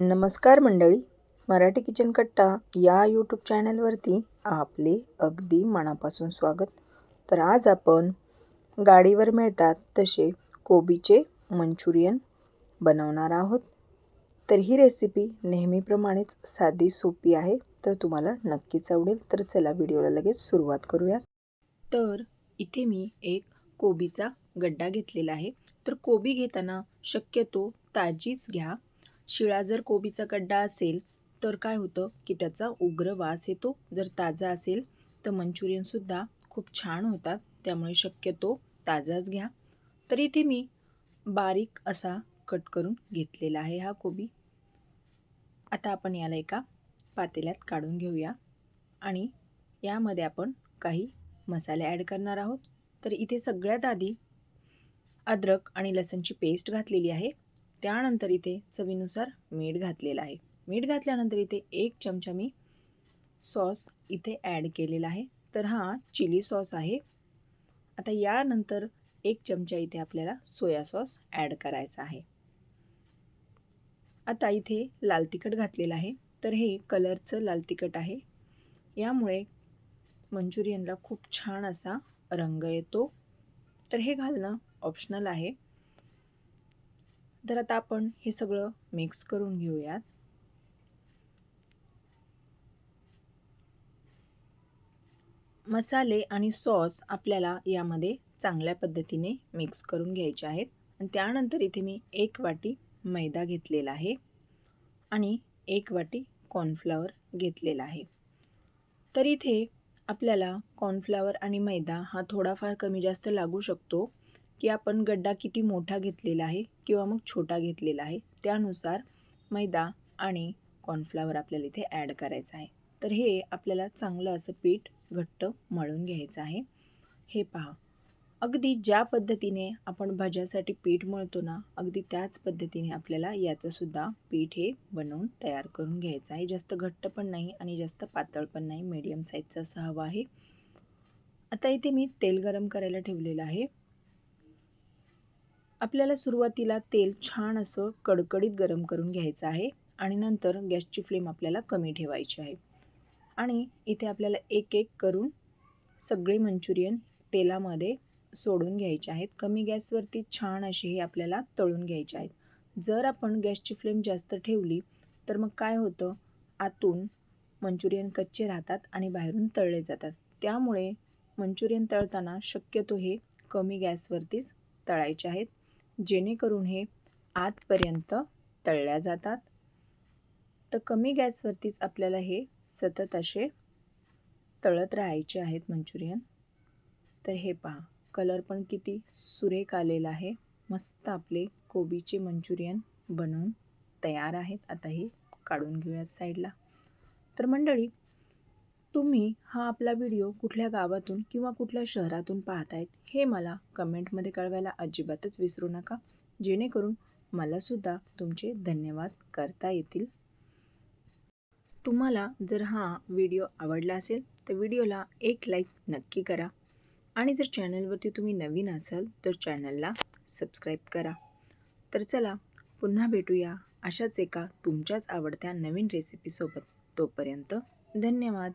नमस्कार मंडळी मराठी किचन कट्टा या यूट्यूब चॅनलवरती आपले अगदी मनापासून स्वागत. तर आज आपण गाडीवर मिळतात तसे कोबीचे मंचुरियन बनवणार आहोत. तर ही रेसिपी नेहमीप्रमाणेच साधी सोपी आहे तर तुम्हाला नक्कीच आवडेल. तर चला व्हिडिओला लगेच सुरुवात करूयात. तर इथे मी एक कोबीचा गड्डा घेतलेला आहे. तर कोबी घेताना शक्यतो ताजीच घ्या. शिळा जर कोबीचा गड्डा असेल तर काय होतं की त्याचा उग्र वास येतो. जर ताजा असेल तर मंचुरियनसुद्धा खूप छान होतात. त्यामुळे शक्यतो ताजाच घ्या. तर इथे मी बारीक असा कट करून घेतलेला आहे हा कोबी. आता आपण याला एका पातेल्यात काढून घेऊया. आणि यामध्ये आपण काही मसाले ॲड करणार आहोत. तर इथे सगळ्यात आधी अद्रक आणि लसणची पेस्ट घातलेली आहे. त्यानंतर इथे चवीनुसार मीठ घातलेलं आहे. मीठ घातल्यानंतर इथे एक चमचा मी सॉस इथे ॲड केलेला आहे. तर हा चिली सॉस आहे. आता यानंतर एक चमचा इथे आपल्याला सोया सॉस ॲड करायचा आहे. आता इथे लाल तिखट घातलेलं आहे. तर हे कलरचं लाल तिखट आहे. यामुळे मंचुरियनला खूप छान असा रंग येतो. तर हे घालणं ऑप्शनल आहे. तर आता आपण हे सगळं मिक्स करून घेऊयात. मसाले आणि सॉस आपल्याला यामध्ये चांगल्या पद्धतीने मिक्स करून घ्यायचे आहेत. आणि त्यानंतर इथे मी एक वाटी मैदा घेतलेला आहे आणि एक वाटी कॉर्नफ्लॉवर घेतलेला आहे. तर इथे आपल्याला कॉर्नफ्लॉवर आणि मैदा हा थोडाफार कमी जास्त लागू शकतो. की आपण गड्डा किती मोठा घेतलेला आहे किंवा मग छोटा घेतलेला आहे त्यानुसार मैदा आणि कॉर्नफ्लावर आपल्याला इथे ॲड करायचं आहे. तर हे आपल्याला चांगलं असं पीठ घट्ट मळून घ्यायचं आहे. हे पहा. अगदी ज्या पद्धतीने आपण भाज्यासाठी पीठ मळतो ना अगदी त्याच पद्धतीने आपल्याला याचंसुद्धा पीठ हे बनवून तयार करून घ्यायचं आहे. जास्त घट्ट पण नाही आणि जास्त पातळ पण नाही. मीडियम साईजचं असं हवं आहे. आता इथे मी तेल गरम करायला ठेवलेलं आहे. आपल्याला सुरुवातीला तेल छान असं कडकडीत गरम करून घ्यायचं आहे आणि नंतर गॅसची फ्लेम आपल्याला कमी ठेवायची आहे. आणि इथे आपल्याला एक एक करून सगळे मंचुरियन तेलामध्ये सोडून घ्यायचे आहेत. कमी गॅसवरती छान असे हे आपल्याला तळून घ्यायचे आहेत. जर आपण गॅसची फ्लेम जास्त ठेवली तर मग काय होतं? आतून मंचुरियन कच्चे राहतात आणि बाहेरून तळले जातात. त्यामुळे मंचुरियन तळताना शक्यतो हे कमी गॅसवरतीच तळायचे आहेत. जेणेकरून हे आतपर्यंत तळल्या जातात. तर कमी गॅसवरतीच आपल्याला हे सतत असे तळत राहायचे आहेत मंचुरियन. तर हे पहा कलर पण किती सुरेख आलेला आहे. मस्त आपले कोबीचे मंचुरियन बनवून तयार आहेत. आता हे काढून घेऊयात साईडला तर मंडळी तुम्ही हा आपला व्हिडिओ कुठल्या गावातून किंवा कुठल्या शहरातून पाहतायत हे मला कमेंटमध्ये कळवायला अजिबातच विसरू नका. जेणेकरून मलासुद्धा तुमचे धन्यवाद करता येतील. तुम्हाला जर हा व्हिडिओ आवडला असेल तर व्हिडिओला एक लाईक नक्की करा. आणि जर चॅनलवरती तुम्ही नवीन असाल तर चॅनलला सबस्क्राईब करा. तर चला पुन्हा भेटूया अशाच एका तुमच्याच आवडत्या नवीन रेसिपीसोबत तोपर्यंत धन्यवाद.